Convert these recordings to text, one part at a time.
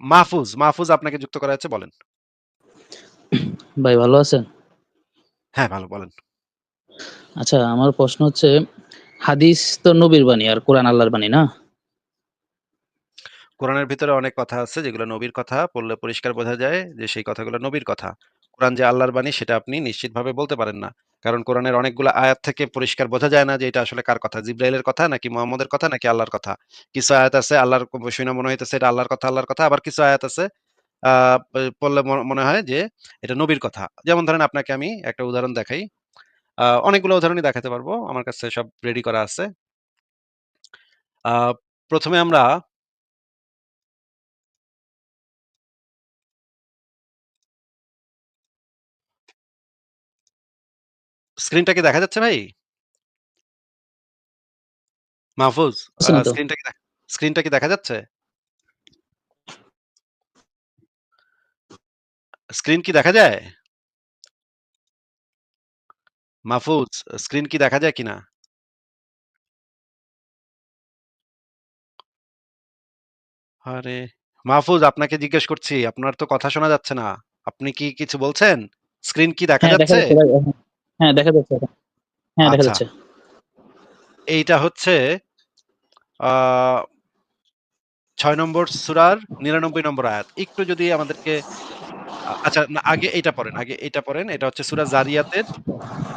মাহফুজ, মাহফুজ আপনাকে যুক্ত করা হয়েছে বলেন। ভাই ভালো আছেন? হ্যাঁ, ভালো বলেন। আচ্ছা আমার প্রশ্ন হচ্ছে হাদিস তো নবীর বাণী আর কোরআন আল্লাহর বাণী না? কোরআনের ভিতরে অনেক কথা আছে যেগুলো নবীর কথা পড়লে পরিষ্কার বোঝা যায় যে সেই কথাগুলো নবীর কথা। কোরআন যে আল্লাহর বাণী সেটা আপনি নিশ্চিতভাবে বলতে পারেন না। কারণ কোরআনের অনেকগুলো আয়াত থেকে পরিষ্কার বোঝা যায় না যে এটা আসলে কার কথা। জিবরাইলের কথা নাকি মোহাম্মদের কথা নাকি আল্লাহর কথা। কিছু আয়াত আছে আল্লাহর ক শুইনা মনে হইতেছে এটা আল্লাহর কথা, আল্লাহর কথা। আবার কিছু আয়াত আছে পড়লে মনে হয় যে এটা নবীর কথা। যেমন ধরেন আপনাকে আমি একটা উদাহরণ দেখাই। অনেকগুলো উদাহরণই দেখাতে পারব। আমার কাছে সব রেডি করা আছে। আ ১ম এ আমরা স্ক্রিনটা কি দেখা যাচ্ছে ভাই? মাহফুজ, আ আছে তো? স্ক্রিনটা কি স্ক্রিনটা কি দেখা যাচ্ছে? স্ক্রিন কি দেখা যায়? মাহফুজ, স্ক্রিন কি দেখা যায় কিনা? আরে! মাহফুজ আপনাকে জিজ্ঞেস করছি। আপনার তো কথা শোনা যাচ্ছে না। আপনি কি কিছু বলছেন? স্ক্রিন কি দেখা হ্যাঁ, দেখা যাচ্ছে? যাচ্ছে ভাই। হ্যাঁ দেখা যাচ্ছে এখন। হ্যাঁ, দেখা আচ্ছা। যাচ্ছে। এইটা হচ্ছে আ ৬ নম্বর সূরার ৯৯ নম্বর আয়াত। একটু যদি আমাদেরকে আ আচ্ছা না আগে এইটা পড়েন, আগে এইটা পড়েন। এটা হচ্ছে সূরা জারিয়াতের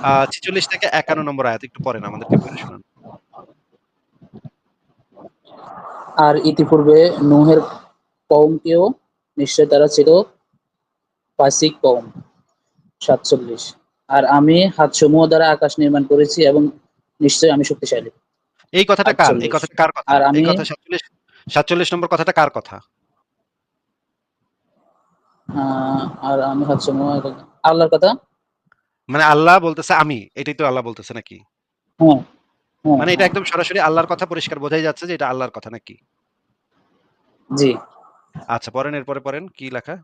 আ ৪৬ থেকে ৫১ নম্বর আয়াত একটু পড়েন আমাদেরকে পড়ে শোনান। আর ইতিপূর্বে নূহের কওমকেও নিশ্চয় তারা ছিল ফাসিক কওম ৪৭ আর আমি হাতসমূহ দ্বারা আকাশ নির্মাণ করেছি এবং নিশ্চয়ই আমি শক্তিশালী। এই কথাটা কার? এই ৪৮ কথাটা কার কথা? আর আমি কথা ৪৭ ৪৭ নম্বর কথাটা কার কথা? আর আমি হাতসমূহ আল্লাহর কথা? মানে আল্লাহ বলতেছে আমি। এটাই তো আল্লাহ বলতেছে নাকি? হ্যাঁ, হ্যাঁ, মানে এটা। একদম সরাসরি আল্লাহর কথা পরিষ্কার বোঝাই যাচ্ছে যে এটা আল্লাহর কথা নাকি? জি। আচ্ছা পড়েন এরপরে পড়েন। কি লেখা?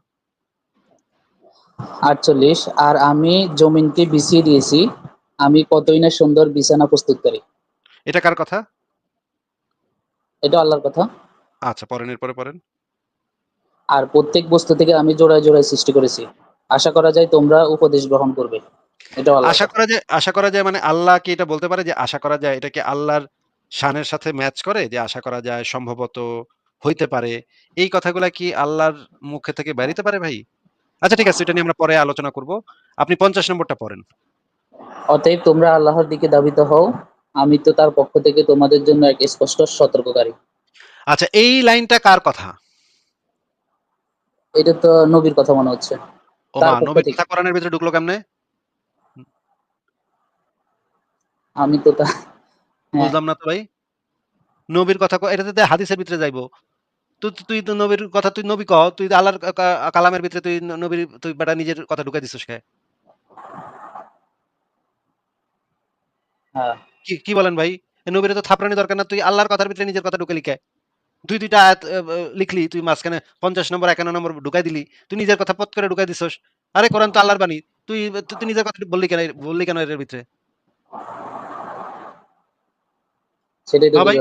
৪৮ আর আমি জমিনকে বিছিয়ে দিয়েছি। আমি কতই না সুন্দর বিছানা প্রস্তুতকারী। এটা কার কথা? এটা আল্লাহর কথা। আচ্ছা পড়েন এরপরে পড়েন। আর প্রত্যেক বস্তু থেকে আমি জোড়ায়, জোড়ায় সৃষ্টি করেছি। আশা করা যায় তোমরা উপদেশ গ্রহণ করবে। এটা আশা করা যায় আশা করা যায় মানে আল্লাহ কি এটা বলতে পারে যে আশা করা যায় এটা কি আল্লাহর শানের সাথে ম্যাচ করে? যে আশা করা যায় সম্ভবত হইতে পারে। এই কথাগুলা কি আল্লাহর মুখে থেকে বেরিতে পারে ভাই? আচ্ছা ঠিক আছে এটা নিয়ে আমরা পরে আলোচনা করব। আপনি ৫০ নম্বরটা পড়েন। অতএব তোমরা আল্লাহর দিকে ধাবিত হও। আমি তো তার পক্ষ থেকে তোমাদের জন্য এক স্পষ্ট সতর্ককারী। আচ্ছা এই লাইনটা কার কথা? এটা তো নবীর কথা মনে হচ্ছে। ওমা পক্ষ নবীর কথা কোরআনের ভিতরে ঢুকলো কেমনে? আমি তো তা হ্যাঁ। বুঝলাম না তো ভাই। নবীর কথা ক এটা তো হাদিসের ভিতরে যাইবো। তুই তো নবীর কথা তুই নবী কও। তুই আল্লাহর কালামের ভিতরে তুই নবীর তুই বেটা নিজের কথা ঢুকাই দিছস কে? হ্যাঁ। কি, কি বলেন ভাই? নবীরে তো থাপড়ানি দরকার না। তুই আল্লাহর কথার ভিতরে নিজের কথা ঢুকাইলি কে? ২-২ টা আয়াত লিখলি তুই মাঝখানে ৫০ নম্বর ৫১ নম্বর ঢুকাই দিলি। তুই নিজের কথা পত করে ঢুকাই দিছস। আরে কোরআন তো আল্লাহর বাণী। তুই তুই নিজের কথা বললি কেন বললি কেন এর ভিতরে? সেটাই তো হ্যাঁ ভাই।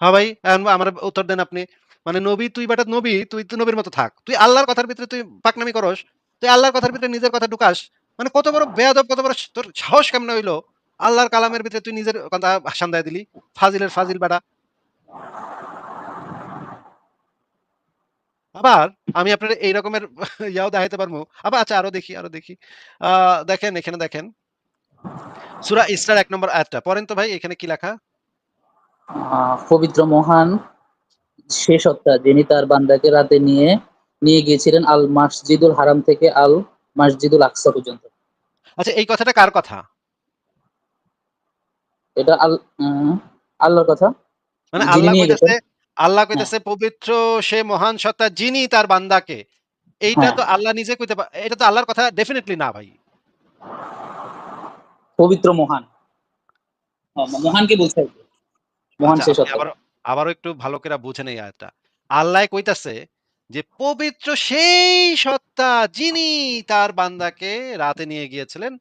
হ্যাঁ ভাই, এখন আমারে উত্তর দেন আপনি। মানে নবী তুই বেটা নবী, তুই তো নবীর মতো থাক। তুই আল্লাহর কথার ভিতরে তুই পাকনামি করস। তুই আল্লাহর কথার ভিতরে নিজের কথা ঢুকাস। মানে কত বড় বেয়াদব, কত বড় তোর সাহস কেমনে হইল? আল্লাহর কালামের ভিতরে তুই নিজের কথা ভাসান দিয়া দিলি। ফাজিলের ফাজিল বেটা। আবার আমি আপনার এই রকমের ইয়াও দেখাইতে পারব আবার আচ্ছা আরও দেখি, আরও দেখি। দেখেন এখানে দেখেন। সুরা ইসরার এক নম্বর আয়াতটা। পড়েন তো ভাই এখানে কি লেখা? পবিত্র মহান সে সত্তা যিনি তার বান্দাকে রাতে নিয়ে নিয়ে গিয়েছিলেন আল মাসজিদুল হারাম থেকে আল মাসজিদুল আকসা পর্যন্ত। আচ্ছা এই কথাটা কার কথা? এটা আল আল্লাহর কথা। মানে আল্লাহ কইতেছে আল্লাহ হ্যাঁ। কইতেছে পবিত্র সে মহান সত্তা যিনি তার বান্দাকে। এইটা হ্যাঁ। তো আল্লাহ নিজে কইতে এটা তো আল্লাহর কথা ডেফিনিটলি না ভাই। পবিত্র মহান। হ্যাঁ, মহানকে বলছে মহান আচ্ছা সে সত্তা। আবারও একটু ভালো করে বুঝেন এই আয়াতটা। আল্লাহ কইতাছে যে পবিত্র সেই সত্তা যিনি তার বান্দাকে রাতে নিয়ে গিয়েছিলেন।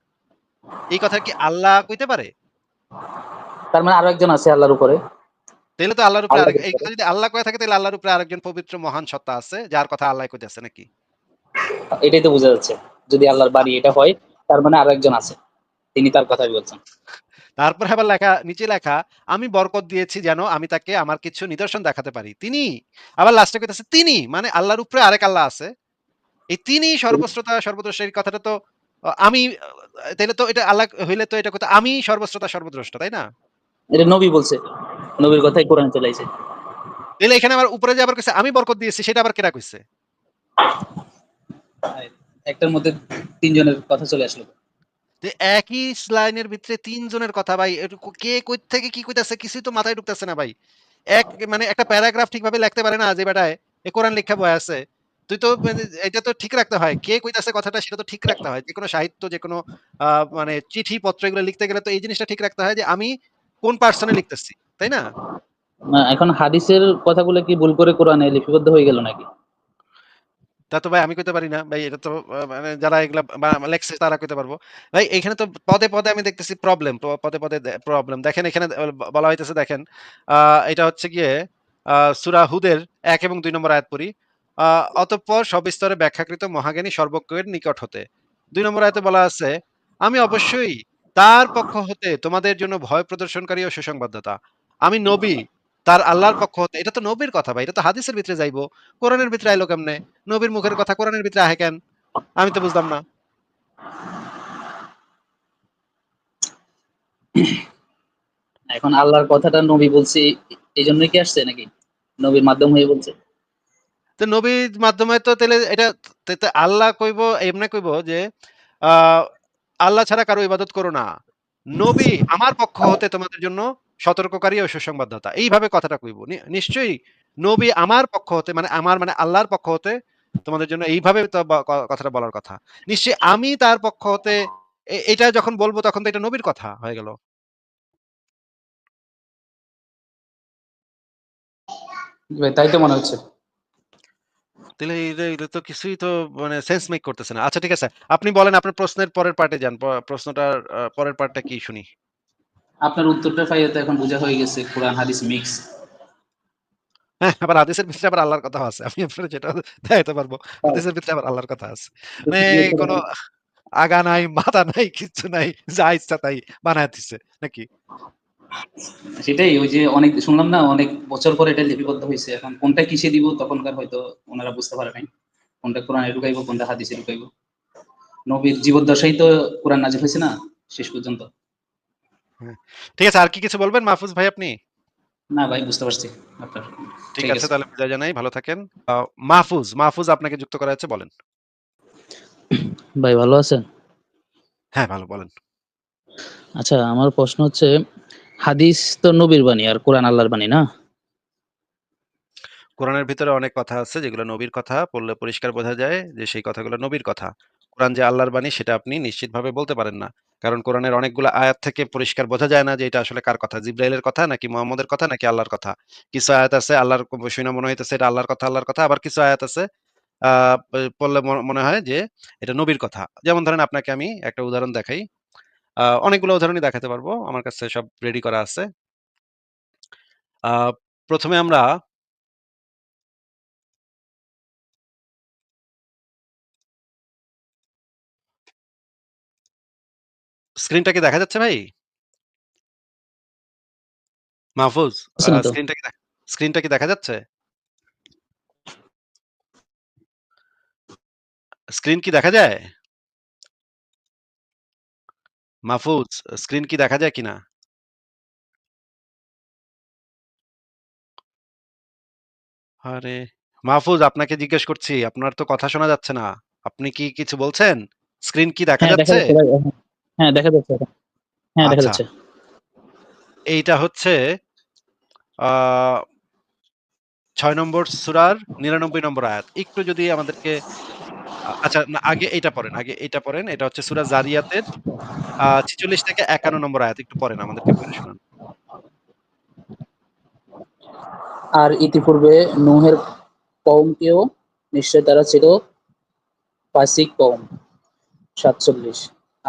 এই কথা কি আল্লাহ কইতে পারে? তার মানে আরও একজন আছে আল্লাহর উপরে। তাইলে তো আল্লাহর উপরে এই কথা যদি আল্লাহ কয়ে থাকে তাহলে আল্লাহর উপরে আরেকজন পবিত্র মহান সত্তা আছে যার কথা আল্লাহ কইতেছে নাকি? এটাই তো বোঝা যাচ্ছে যদি আল্লাহর বাড়ি এটা হয় তার মানে আরেকজন আছে তিনি তার কথাই বলছেন তারপরে আবার লেখা নিচে লেখা আমি বরকত দিয়েছি যেন আমি তাকে আমার কিছু নিদর্শন দেখাতে পারি। তিনি আবার লাস্টে কইতেছে তিনি মানে আল্লাহর উপরে আরেক আল্লাহ আছে। এই তিনি সর্বশ্রোতা সর্বদ্রষ্টা এই কথাটা তো আমি তাইলে তো এটা আল্লাহ হইলে তো এটা কথা আমি সর্বশ্রোতা সর্বদ্রষ্টা, তাই না? এটা নবী বলছে নবীর কথাই কোরআনে চলে আইছে তাইলে এখানে আবার উপরে যে আবার কইছে আমি বরকত দিয়েছি সেটা আবার কেডা কইছে? একটার মধ্যে তিনজনের কথা চলে আসলো যে একই লাইনের ভিতরে ৩ জনের কথা ভাই কে কই থেকে কি কইতাছে কিছুই তো মাথায় ঢুকতেছে না ভাই। এক মানে একটা প্যারাগ্রাফ ঠিকভাবে লিখতে পারে না যে বেটায় এ কোরআন লিখা বই আছে। তুই তো এটা তো ঠিক রাখতে হয়। কে কইতাছে কথাটা সেটা তো ঠিক রাখতে হয়। যেকোনো সাহিত্য যেকোনো আ মানে চিঠি পত্র এগুলো লিখতে গেলে তো এই জিনিসটা ঠিক রাখতে হয় যে আমি কোন পার্সনে লিখতেছি। তাই না? না এখন হাদিসের কথাগুলো কি ভুল করে কোরআনে লিপিবদ্ধ হয়ে গেল নাকি তা তো ভাই আমি কইতে পারি না। ভাই এটা তো মানে যারা এগুলা লেখছে তারা কইতে পারব। ভাই এখানে তো পদে, পদে আমি দেখতেছি প্রবলেম। পদে, পদে প্রবলেম। দেখেন এখানে বলা হইতেছে দেখেন এটা হচ্ছে গিয়ে সূরা হুদের ১ এবং ২ নম্বর আয়াত পড়ি। অতঃপর সবিস্তরে ব্যাখ্যাকৃত মহাজ্ঞানী সর্বজ্ঞের নিকট হতে। দুই নম্বর আয়াতে বলা আছে, আমি অবশ্যই তার পক্ষ হতে তোমাদের জন্য ভয় প্রদর্শনকারী ও সুসংবাদদাতা। আমি নবী তার আল্লাহর পক্ষ হতে। এটা তো নবীর কথা ভাই। এটা তো হাদিসের ভিতরে যাইবো। কোরআনের ভিতরে আইলো কেমনে? নবীর মুখের কথা কোরআনের ভিতরে আহে কেন? আমি তো বুঝলাম না। এখন আল্লাহর কথাটা নবী বলছে এই জন্যই কি আসছে নাকি নবীর মাধ্যম হয়ে বলছে তো নবীর মাধ্যমে তো তাহলে এটা আল্লাহ কইবো এমনি কইবো যে আল্লাহ ছাড়া কারও ইবাদত করো না। নবী আমার পক্ষ হতে তোমাদের জন্য সতর্ককারী ও সুসংবাদদাতা। এইভাবে কথাটা কইবো। নিশ্চয়ই নবী আমার পক্ষ হতে মানে আমার মানে আল্লাহর পক্ষ হতে তোমাদের জন্য এইভাবে তো কথাটা বলার কথা। নিশ্চয়ই আমি তার পক্ষ হতে এটা যখন বলব তখন তো এটা নবীর কথা হয়ে গেল। তাই তো মনে হচ্ছে তাইলে এটা তো কিছুই তো মানে সেন্স মেক করতেছে না। আচ্ছা ঠিক আছে। আপনি বলেন আপনার প্রশ্নের পরের পার্টে যান। প্রশ্নটার পরের পার্টটা কি শুনি? আপনার উত্তরটা পাইয়ে তো এখন বোঝা হয়ে গেছে কোরআন হাদিস মিক্স হ্যাঁ, আবার হাদিসের ভিতরে আবার আল্লাহর কথাও আছে। আমি আপনারে যেটা দেখাইতে পারব। হাদিসের ভিতরে আবার আল্লাহর কথা আছে। মানে কোন আগা নাই, মাথা নাই, কিচ্ছু নাই। যা ইচ্ছা তাই বানায় দিছে। নাকি? সেটাই ওই যে অনেক শুনলাম না অনেক বছর পরে এটা লিপিবদ্ধ হয়েছে এখন কোনটা কিসে দিব তখনকার হয়তো ওনারা বুঝতে পারে নাই কোনটা কোরআনে ঢুকাইবো কোনটা হাদিসে ঢুকাইবো নবীর জীবদ্দশাই তো কোরআন নাজিল হয়েছে না শেষ পর্যন্ত ঠিক আছে। আর কি কিছু বলবেন মাহফুজ ভাই আপনি? না ভাই বুঝতে পারছি আপনার ঠিক আছে। তাহলে বিদায় জানাই। ভালো থাকেন। মাহফুজ, মাহফুজ আপনাকে যুক্ত করা হয়েছে বলেন। ভাই ভালো আছেন হ্যাঁ, ভালো বলেন। আচ্ছা আমার প্রশ্ন হচ্ছে হাদিস তো নবীর বাণী আর কোরআন আল্লাহর বাণী না কোরআনের ভিতরে অনেক কথা আছে যেগুলো নবীর কথা পড়লে পরিষ্কার বোঝা যায় যে সেই কথাগুলো নবীর কথা। কোরআন যে আল্লাহর বাণী সেটা আপনি নিশ্চিতভাবে বলতে পারেন না। কারণ কোরআনের অনেকগুলো আয়াত থেকে পরিষ্কার বোঝা যায় না যে এটা আসলে কার কথা। জিবরাইলের কথা নাকি মুহাম্মদের কথা নাকি আল্লাহর কথা। কিছু আয়াত আছে আল্লাহর ক শুইনা মনে হইতেছে এটা আল্লাহর কথা, আল্লাহর কথা। আবার কিছু আয়াত আছে পড়লে মনে হয় যে এটা নবীর কথা। যেমন ধরেন আপনাকে আমি একটা উদাহরণ দেখাই। অনেকগুলো উদাহরণই দেখাতে পারব। আমার কাছে সব রেডি করা আছে। আ ১ম এ আমরা স্ক্রিনটা কি দেখা যাচ্ছে ভাই? মাহফুজ স্ক্রিনটা কি স্ক্রিনটা কি দেখা যাচ্ছে? স্ক্রিন কি দেখা যায়? মাহফুজ স্ক্রিন কি দেখা যায় কিনা? আরে! মাহফুজ আপনাকে জিজ্ঞেস করছি। আপনার তো কথা শোনা যাচ্ছে না। আপনি কি কিছু বলছেন? স্ক্রিন কি হ্যাঁ দেখা যাচ্ছে? হ্যাঁ দেখা যাচ্ছে হ্যাঁ দেখা আচ্ছা। যাচ্ছে এইটা হচ্ছে ৬ নম্বর সূরার ৯৯ নম্বর আয়াত। একটু যদি আমাদেরকে আচ্ছা না আগে এইটা পড়েন। আগে এইটা পড়েন। এটা হচ্ছে সূরা জারিয়াতের ৪৬ থেকে ৫১ নম্বর আয়াত একটু পড়েন আমাদেরকে পড়ে শোনান। আর ইতিপূর্বে নূহের কওমকেও নিশ্চয় তারা ছিল ফাসিক কওম ৪৭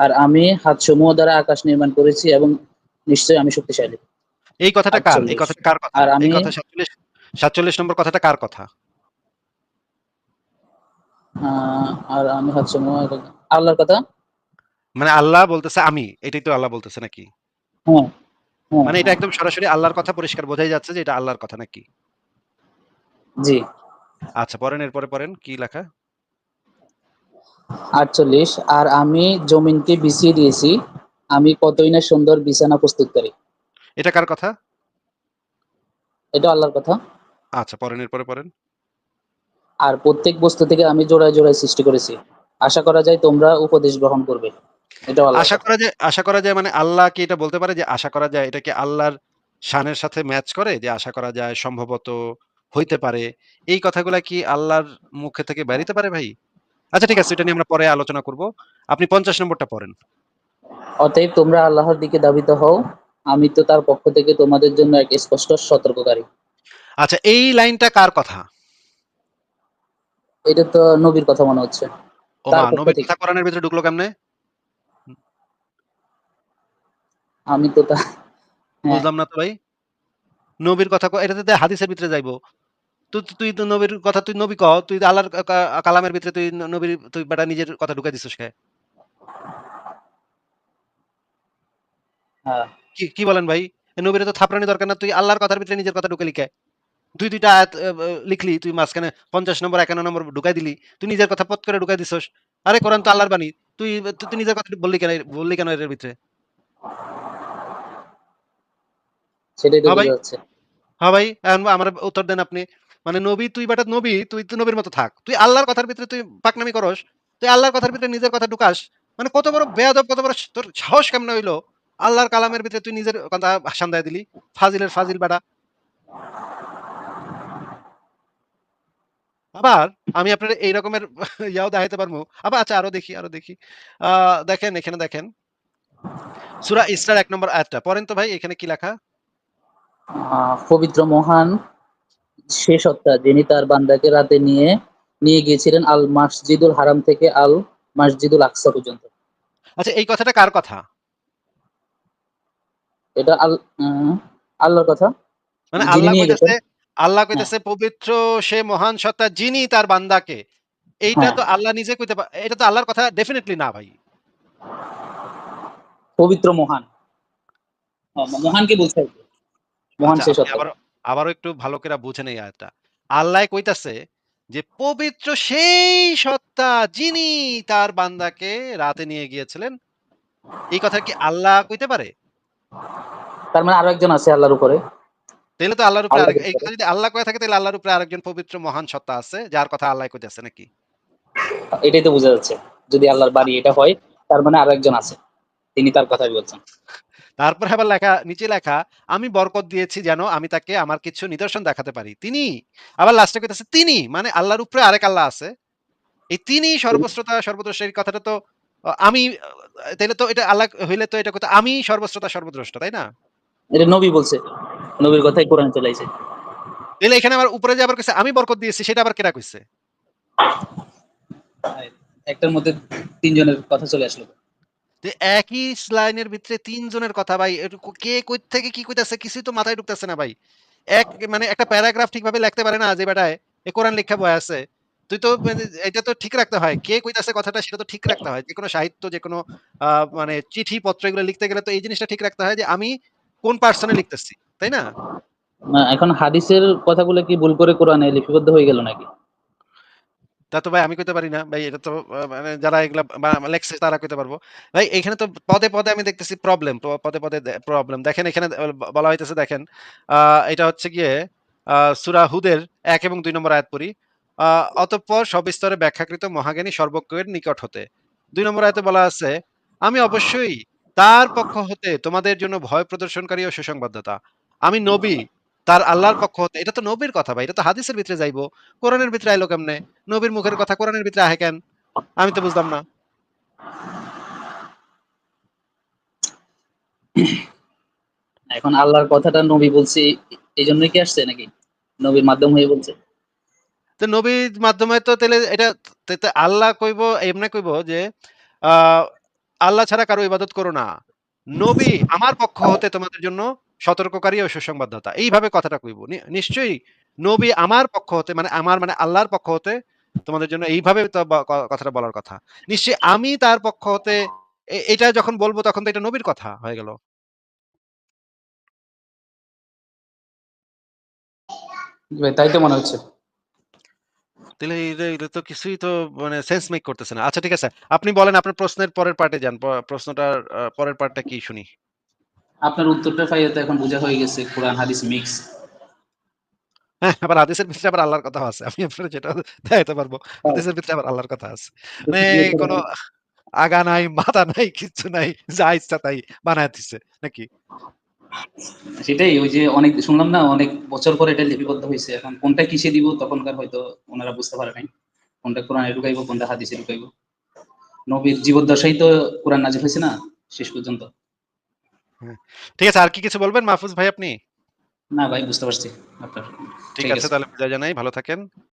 আর আমি হাতসমূহ দ্বারা আকাশ নির্মাণ করেছি এবং নিশ্চয় আমি শক্তিশালী এই কথাটা কার? এই ৪৮ কথাটা কার কথা? আর আমি কথা ৪৭ ৪৭ নম্বর কথাটা কার কথা? আর আমি হচ্ছে আল্লাহর কথা? মানে আল্লাহ বলতেছে আমি। এটাই তো আল্লাহ বলতেছে নাকি? হ্যাঁ, হ্যাঁ, মানে এটা। একদম সরাসরি আল্লাহর কথা পরিষ্কার বোঝাই যাচ্ছে যে এটা আল্লাহর কথা নাকি? জি। আচ্ছা পড়েন এরপরে পড়েন। কি লেখা? ৪৮ আর আমি জমিনকে বিছিয়ে দিয়েছি। আমি কতই না সুন্দর বিছানা প্রস্তুতকারী। এটা কার কথা? এটা আল্লাহর কথা। আচ্ছা পড়েন এরপরে পড়েন। আর প্রত্যেক বস্তু থেকে আমি জোড়ায়, জোড়ায় সৃষ্টি করেছি। আশা করা যায় তোমরা উপদেশ গ্রহণ করবে। এটা আশা করা যায় আশা করা যায় মানে আল্লাহ কি এটা বলতে পারে যে আশা করা যায় এটা কি আল্লাহর শানের সাথে ম্যাচ করে? যে আশা করা যায় সম্ভবত হইতে পারে। এই কথাগুলা কি আল্লাহর মুখে থেকে বেরিতে পারে ভাই? আচ্ছা ঠিক আছে এটা নিয়ে আমরা পরে আলোচনা করব। আপনি ৫০ নম্বরটা পড়েন। অতএব তোমরা আল্লাহর দিকে ধাবিত হও। আমি তো তার পক্ষ থেকে তোমাদের জন্য এক স্পষ্ট সতর্ককারী। আচ্ছা এই লাইনটা কার কথা? এটা তো নবীর কথা মনে হচ্ছে। তার নবীর কথা কোরআনের ভিতরে ঢুকলো কেমনে? আমি তো তা হ্যাঁ। বুঝলাম না তো ভাই। নবীর কথা এটা তো হাদিসের ভিতরে যাইবো। তুই তুই তো নবীর কথা তুই নবী কও। তুই আল্লাহর কালামের ভিতরে তুই নবীর তুই বেটা নিজের কথা ঢুকাই দিছিস কে? হ্যাঁ। কি, কি বলেন ভাই? নবীরে তো থাপড়ানি দরকার না। তুই আল্লাহর কথার ভিতরে নিজের কথা ঢুকাইলি কে? ২-২ টা আয়াত লিখলি তুই মাঝখানে ৫০ নম্বর ৫১ নম্বর ঢুকাই দিলি। তুই নিজের কথা পট করে ঢুকাই দিছস। আরে কোরআন তো আল্লাহর বাণী। তুই তুই নিজের কথা বললি কেন বললি কেন এর ভিতরে? সেটাই তো হ্যাঁ ভাই। হ্যাঁ ভাই, এখন আমারে উত্তর দেন আপনি। মানে নবী তুই বাটা নবী, তুই তো নবীর মতো থাক। তুই আল্লাহর কথার ভিতরে তুই পাকনামি করস। তুই আল্লাহর কথার ভিতরে নিজের কথা ঢুকাস। মানে কত বড় বেয়াদব, কত বড় তোর সাহস কেমনে হইল? আল্লাহর কালামের ভিতরে তুই নিজের কথা ভাসান দিয়ে দিলি। ফাজিলের ফাজিল বেটা। আবার আমি আপনার এই রকমের ইয়াও দেখাইতে পারব। আবার আচ্ছা আরও দেখি, আরও দেখি। দেখেন এখানে দেখেন। সুরা ইসরার এক নম্বর আয়াতটা। পড়েন তো ভাই এখানে কি লেখা? পবিত্র মহান সে সত্তা যিনি তার বান্দাকে রাতে নিয়ে নিয়ে গিয়েছিলেন আল মাসজিদুল হারাম থেকে আল মাসজিদুল আকসা পর্যন্ত। আচ্ছা এই কথাটা কার কথা? এটা আল আল্লাহর কথা। মানে আল্লাহ কইতেছে আল্লাহ হ্যাঁ। কইতেছে পবিত্র সে মহান সত্তা যিনি তার বান্দাকে। এইটা হ্যাঁ। তো আল্লাহ নিজে কইতে এটা তো আল্লাহর কথা ডেফিনিটলি না ভাই। পবিত্র মহান। ও মহানকে বলছে মহান সে সত্তা। আবারও একটু ভালো করে বুঝেন এই আয়াতটা। আল্লাহ কইতাছে যে পবিত্র সেই সত্তা যিনি তার বান্দাকে রাতে নিয়ে গিয়েছিলেন। এই কথা কি আল্লাহ কইতে পারে? তার মানে আরও একজন আছে আল্লাহর উপরে। তাইলে তো আল্লাহর উপরে এই কথা যদি আল্লাহ কয়ে থাকে তাহলে আল্লাহর উপরে আরেকজন পবিত্র মহান সত্তা আছে যার কথা আল্লাহ কইতেছে নাকি? এটাই তো বোঝা যাচ্ছে। যদি আল্লাহর বাণী এটা হয় তার মানে আরও একজন আছে। তিনি তার কথাই বলছেন। তারপরে আবার লেখা নিচে লেখা আমি বরকত দিয়েছি যেন আমি তাকে আমার কিছু নিদর্শন দেখাতে পারি। তিনি আবার লাস্টে কইতেছে তিনি মানে আল্লাহর উপরে আরেক আল্লাহ আছে। এই তিনি সর্বশ্রোতা সর্বদ্রষ্টা এই কথাটা তো আমি তাইলে তো এটা আল্লাহ হইলে তো এটা কইতো আমি সর্বশ্রোতা সর্বদ্রষ্টা, তাই না? এটা নবী বলছে। নবীর কথাই কোরআনে চলে আইছে। তাইলে এখানে আবার উপরে যে আবার কইছে আমি বরকত দিয়েছি সেটা আবার কেডা কইছে? একটার মধ্যে তিনজনের কথা চলে আসলো। তো একই লাইনের ভিতরে ৩ জনের কথা ভাই কে কই থেকে কি কইতাছে কিছুই তো মাথায় ঢুকতেছে না ভাই। এক মানে একটা প্যারাগ্রাফ ঠিকভাবে লেখতে পারে না যে বেটায় এ কোরআন লিখা বয়া আছে। তুই তো মানে এটা তো ঠিক রাখতে হয়। কে কইতাছে কথাটা সেটা তো ঠিক রাখতে হয়। যেকোনো সাহিত্য যেকোনো আ মানে চিঠি পত্র এগুলো লিখতে গেলে তো এই জিনিসটা ঠিক রাখতে হয় যে আমি কোন পার্সনে লিখতেছি। তাই না? না এখন হাদিসের কথাগুলো কি ভুল করে কোরআনে লিপিবদ্ধ হয়ে গেল নাকি? তা তো ভাই আমি কইতে পারি না। ভাই এটা তো মানে যারা এগুলা লেখছে তারা কইতে পারব। ভাই এখানে তো পদে, পদে আমি দেখতেছি প্রবলেম। পদে, পদে প্রবলেম। দেখেন এখানে বলা হইতেছে দেখেন। এটা হচ্ছে গিয়ে সূরা হুদের ১ এবং দুই নম্বর আয়াত পড়ি। অতঃপর সবিস্তরে ব্যাখ্যাকৃত মহাজ্ঞানী সর্বজ্ঞের নিকট হতে। দুই নম্বর আয়াতে বলা আছে, আমি অবশ্যই তার পক্ষ হতে তোমাদের জন্য ভয় প্রদর্শনকারী ও সুসংবাদদাতা। আমি নবী তার আল্লাহর পক্ষ হতে। এটা তো নবীর কথা ভাই। এটা তো হাদিসের ভিতরে যাইবো। কোরআনের ভিতরে আইলো কেমনে? নবীর মুখের কথা কোরআনের ভিতরে আহে কেন? আমি তো বুঝলাম না। এখন আল্লাহর কথাটা নবী বলছে এজন্যই কি আসছে নাকি? নবীর মাধ্যম হয়ে বলছে? তো নবীর মাধ্যমে তো তাহলে এটা আল্লাহ কইবো এমনি কইবো যে আল্লাহ ছাড়া কারও ইবাদত করো না। নবী আমার পক্ষ হতে তোমাদের জন্য সতর্ককারী ও সুসংবাদদাতা। এইভাবে কথাটা কইব। নিশ্চয়ই নবী আমার পক্ষ হতে মানে আমার মানে আল্লাহর পক্ষ হতে তোমাদের জন্য এইভাবে তো কথাটা বলার কথা। নিশ্চয়ই আমি তার পক্ষ হতে এটা যখন বলব তখন তো এটা নবীর কথা হয়ে গেল। তাই তো মনে হচ্ছে। তাইলে এটা তো কিছুই তো মানে সেন্স মেক করতেছে না। আচ্ছা ঠিক আছে। আপনি বলেন আপনার প্রশ্নের পরের পার্টে যান। প্রশ্নটার পরের পার্টটা কি শুনি? আপনার উত্তরটা পাইয়া তো এখন বোঝা হয়ে গেছে কোরআন হাদিস মিক্স। হ্যাঁ, আবার হাদিসের ভিতরে আবার আল্লাহর কথাও আছে। আমি আপনারে যেটা দেখাইতে পারব। হাদিসের ভিতরে আবার আল্লাহর কথা আছে। মানে কোন? আগা নাই, মাথা নাই, কিচ্ছু নাই। যা ইচ্ছা তাই বানায় দিছে। নাকি? সেটাই ওই যে অনেক শুনলাম না অনেক বছর পরে এটা লিপিবদ্ধ হইছে। এখন কোনটা কিসে দিব তখনকার হয়তো উনারা বুঝতে পারে নাই। কোনটা কোরআনে ঢুকাইবো, কোনটা হাদিসে ঢুকাইবো। নবীর জীবদ্দশায় তো কোরআন নাযিল হয়েছে না শেষ পর্যন্ত। হ্যাঁ। ঠিক আছে। আর কি কিছু বলবেন মাহফুজ ভাই আপনি? না ভাই বুঝতে পারছি আপনার। ঠিক আছে। তাহলে বিদায় জানাই। ভালো থাকেন।